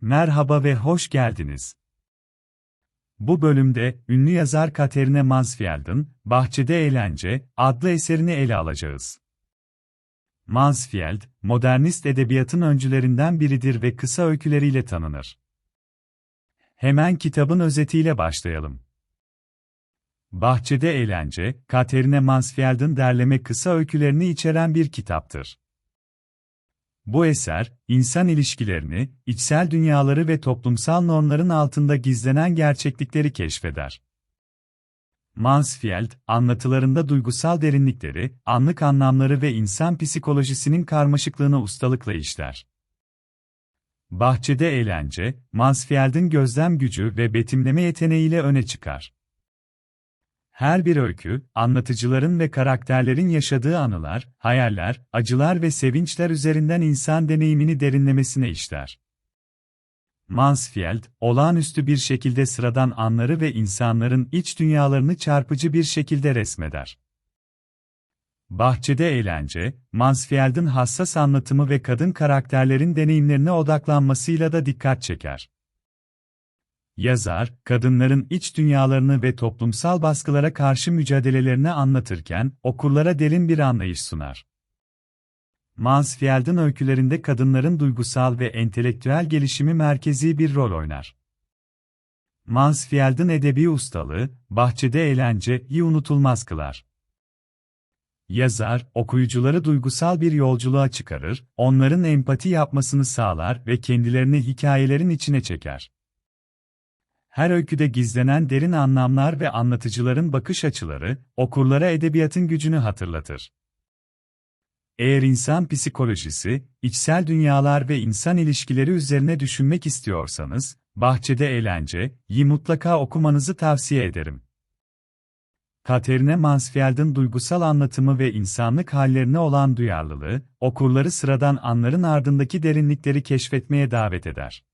Merhaba ve hoş geldiniz. Bu bölümde ünlü yazar Katerina Mansfield'ın Bahçede Eğlence adlı eserini ele alacağız. Mansfield, modernist edebiyatın öncülerinden biridir ve kısa öyküleriyle tanınır. Hemen kitabın özetiyle başlayalım. Bahçede Eğlence, Katerina Mansfield'ın derleme kısa öykülerini içeren bir kitaptır. Bu eser, insan ilişkilerini, içsel dünyaları ve toplumsal normların altında gizlenen gerçeklikleri keşfeder. Mansfield, anlatılarında duygusal derinlikleri, anlık anlamları ve insan psikolojisinin karmaşıklığını ustalıkla işler. Bahçede Eğlence, Mansfield'in gözlem gücü ve betimleme yeteneğiyle öne çıkar. Her bir öykü, anlatıcıların ve karakterlerin yaşadığı anılar, hayaller, acılar ve sevinçler üzerinden insan deneyimini derinlemesine işler. Mansfield, olağanüstü bir şekilde sıradan anları ve insanların iç dünyalarını çarpıcı bir şekilde resmeder. Bahçede Eğlence, Mansfield'in hassas anlatımı ve kadın karakterlerin deneyimlerine odaklanmasıyla da dikkat çeker. Yazar, kadınların iç dünyalarını ve toplumsal baskılara karşı mücadelelerini anlatırken, okurlara derin bir anlayış sunar. Mansfield'in öykülerinde kadınların duygusal ve entelektüel gelişimi merkezi bir rol oynar. Mansfield'in edebi ustalığı, bahçede eğlenceyi unutulmaz kılar. Yazar, okuyucuları duygusal bir yolculuğa çıkarır, onların empati yapmasını sağlar ve kendilerini hikayelerin içine çeker. Her öyküde gizlenen derin anlamlar ve anlatıcıların bakış açıları, okurlara edebiyatın gücünü hatırlatır. Eğer insan psikolojisi, içsel dünyalar ve insan ilişkileri üzerine düşünmek istiyorsanız, Bahçede Eğlence,'yi mutlaka okumanızı tavsiye ederim. Katerina Mansfield'in duygusal anlatımı ve insanlık hallerine olan duyarlılığı, okurları sıradan anların ardındaki derinlikleri keşfetmeye davet eder.